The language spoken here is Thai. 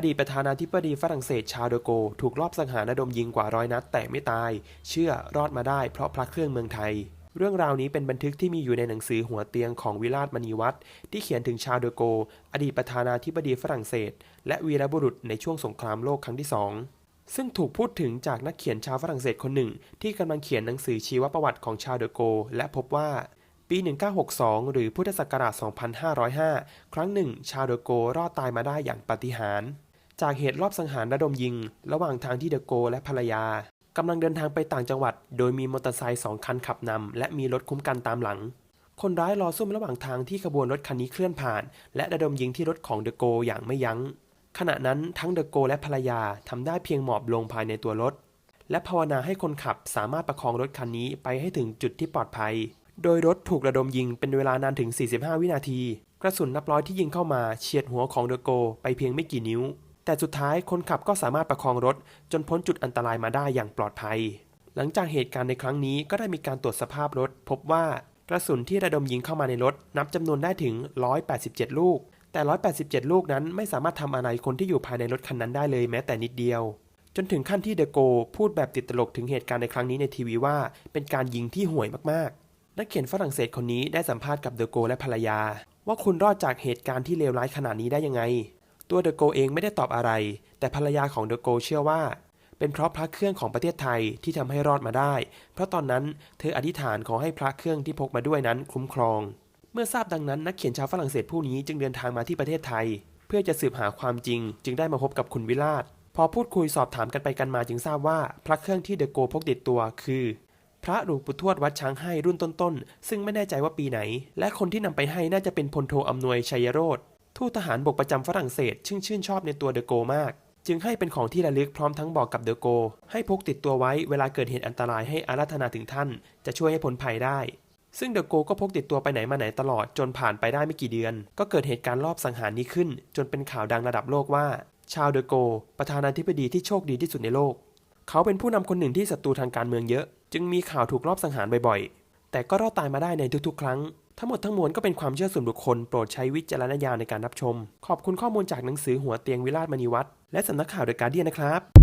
อดีตประธานาธิบดีฝรั่งเศสชาร์ลเดอโก ถูกลอบสังหารระดมยิงกว่าร้อยนัดแต่ไม่ตาย เชื่อรอดมาได้เพราะพระเครื่องเมืองไทย เรื่องราวนี้เป็นบันทึกที่มีอยู่ในหนังสือหัวเตียงของวิราชมณีวัฒน์ที่เขียนถึงชาร์ลเดอโก อดีตประธานาธิบดีฝรั่งเศส และวีรบุรุษในช่วงสงครามโลกครั้งที่สองซึ่งถูกพูดถึงจากนักเขียนชาวฝรั่งเศสคนหนึ่ง ที่กำลังเขียนหนังสือชีวประวัติของชาร์ลเดอโก และพบว่าปี 1962 หรือพุทธศักราช 2505 ครั้งหนึ่ง ชาร์ลเดอโกรอดตายมาได้อย่างปาฏิหาริย์ จากเหตุรอบสังหารระดมยิง ระหว่างทางที่เดอโกและภรรยากำลังเดินทางไปต่างจังหวัด โดยมีมอเตอร์ไซค์สองคันขับนำและมีรถคุ้มกันตามหลัง คนร้ายรอซุ่มระหว่างทางที่ขบวนรถคันนี้เคลื่อนผ่าน และระดมยิงที่รถของเดอโกอย่างไม่ยัง้ง ขณะนั้นทั้งเดอโกและภรรยาทำได้เพียงหมอบลงภายในตัวรถ และภาวนาให้คนขับสามารถประคองรถคันนี้ไปให้ถึงจุดที่ปลอดภัย โดยรถถูกระดมยิงเป็นเวลานานถึง 45 วินาที กระสุนนับร้อยที่ยิงเข้ามาเฉียดหัวของเดอโกไปเพียงไม่กี่นิ้ว แต่สุดท้ายคนขับก็สามารถประคองรถ จนพ้นจุดอันตรายมาได้อย่างปลอดภัย หลังจากเหตุการณ์ในครั้งนี้ก็ได้มีการตรวจสภาพรถ พบว่ากระสุนที่ระดมยิงเข้ามาในรถนับจำนวนได้ถึง 187 ลูก แต่ 187 ลูกนั้นไม่สามารถทำอะไรคนที่อยู่ภายในรถคันนั้นได้เลยแม้แต่นิดเดียว จนถึงขั้นที่เดอโกพูดแบบติดตลกถึงเหตุการณ์ในครั้งนี้ในทีวีว่า เป็นการยิงที่ห่วยมากๆ นักเขียนฝรั่งเศสคนนี้ได้สัมภาษณ์กับเดอโกและภรรยา ว่าคุณรอดจากเหตุการณ์ที่เลวร้ายขนาดนี้ได้ยังไง ตัวเดอะโกเองไม่ได้ตอบอะไร แต่ภรรยาของเดอะโกเชื่อว่า เป็นเพราะพระเครื่องของประเทศไทยที่ทำให้รอดมาได้ เพราะตอนนั้นเธออธิษฐานขอให้พระเครื่องที่พกมาด้วยนั้นคุ้มครอง เมื่อทราบดังนั้นนักเขียนชาวฝรั่งเศสผู้นี้จึงเดินทางมาที่ประเทศไทย เพื่อจะสืบหาความจริง จึงได้มาพบกับคุณวิราชพอพูดคุยสอบถามกันไปกันมาจึงทราบว่า พระเครื่องที่เดอะโกพกติดตัวคือพระหลวงปู่ทวดวัดช้างให้รุ่นต้นๆ ซึ่งไม่แน่ใจว่าปีไหน และคนที่นำไปให้น่าจะเป็นพลโทอำนวยชัยโรธ ทูตทหารบกประจำฝรั่งเศสซึ่งชื่นชอบในตัวเดอโกมาก จึงให้เป็นของที่ระลึกพร้อมทั้งบอกกับเดอโก ให้พกติดตัวไว้เวลาเกิดเหตุอันตรายให้อาราธนาถึงท่าน จะช่วยให้พ้นภัยได้ ซึ่งเดอโกก็พกติดตัวไปไหนมาไหนตลอดจนผ่านไปได้ไม่กี่เดือน ก็เกิดเหตุการณ์รอบสังหารนี้ขึ้น จนเป็นข่าวดังระดับโลกว่า ชาวเดอโก ประธานาธิบดีที่โชคดีที่สุดในโลก เขาเป็นผู้นำคนหนึ่งที่ศัตรูทางการเมืองเยอะ จึงมีข่าวถูกลอบสังหารบ่อยๆ แต่ก็รอดตายมาได้ในทุกๆ ครั้ง ทั้งหมดทั้งมวลก็เป็นความเชื่อส่วนบุคคลโปรดใช้วิจารณญาณในการรับชม ขอบคุณข้อมูลจากหนังสือหัวเตียงวิราชมณีวัฒน์และสำนักข่าวเดอะการ์เดียนนะครับ